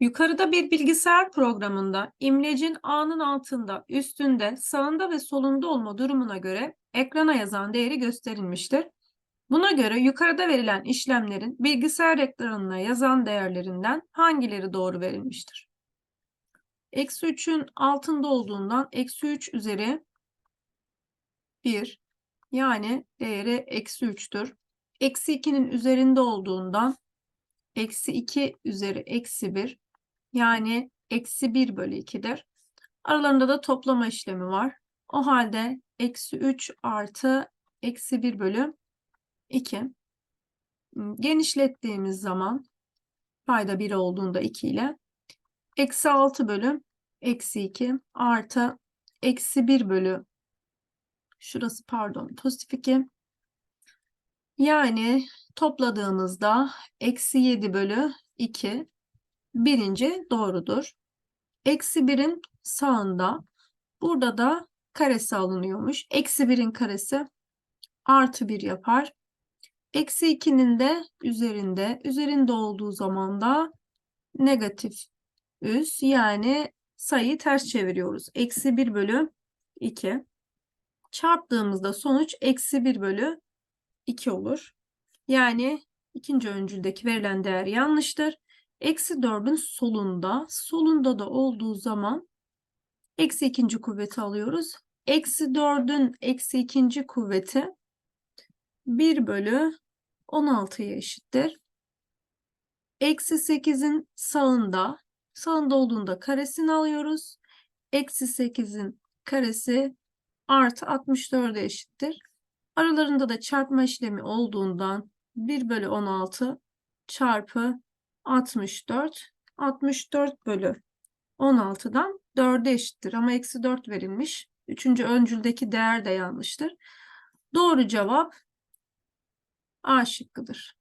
Yukarıda bir bilgisayar programında imlecin A'nın altında, üstünde, sağında ve solunda olma durumuna göre ekrana yazan değeri gösterilmiştir. Buna göre yukarıda verilen işlemlerin bilgisayar ekranına yazan değerlerinden hangileri doğru verilmiştir? Eksi 3'ün altında olduğundan eksi 3 üzeri 1 yani değeri eksi 3'tür. Eksi 2'nin üzerinde olduğundan eksi 2 üzeri eksi 1 yani eksi 1 bölü 2'dir. Aralarında da toplama işlemi var. O halde eksi 3 artı eksi 1 bölü 2. Genişlettiğimiz zaman payda 1 olduğunda 2 ile eksi 6 bölü eksi 2 artı eksi 1 bölü şurası pardon pozitif 2 yani topladığımızda eksi 7 bölü 2 birinci doğrudur. Eksi 1'in sağında burada da karesi alınıyormuş. Eksi 1'in karesi artı 1 yapar. Eksi 2'nin de üzerinde, üzerinde olduğu zaman da negatif üs yani sayıyı ters çeviriyoruz. Eksi 1 bölü 2. Çarptığımızda sonuç eksi 1 bölü 2 olur. Yani ikinci öncüldeki verilen değer yanlıştır. Eksi 4'ün solunda, solunda da olduğu zaman eksi ikinci kuvveti alıyoruz. Eksi 4'ün eksi ikinci kuvveti 1 bölü 16'ya eşittir. Eksi 8'in sağında, sağında olduğunda karesini alıyoruz. Eksi 8'in karesi artı 64'e eşittir. Aralarında da çarpma işlemi olduğundan 1 bölü 16 çarpı 64. 64 bölü 16'dan 4'e eşittir ama eksi 4 verilmiş. Üçüncü öncüldeki değer de yanlıştır. Doğru cevap A şıkkıdır.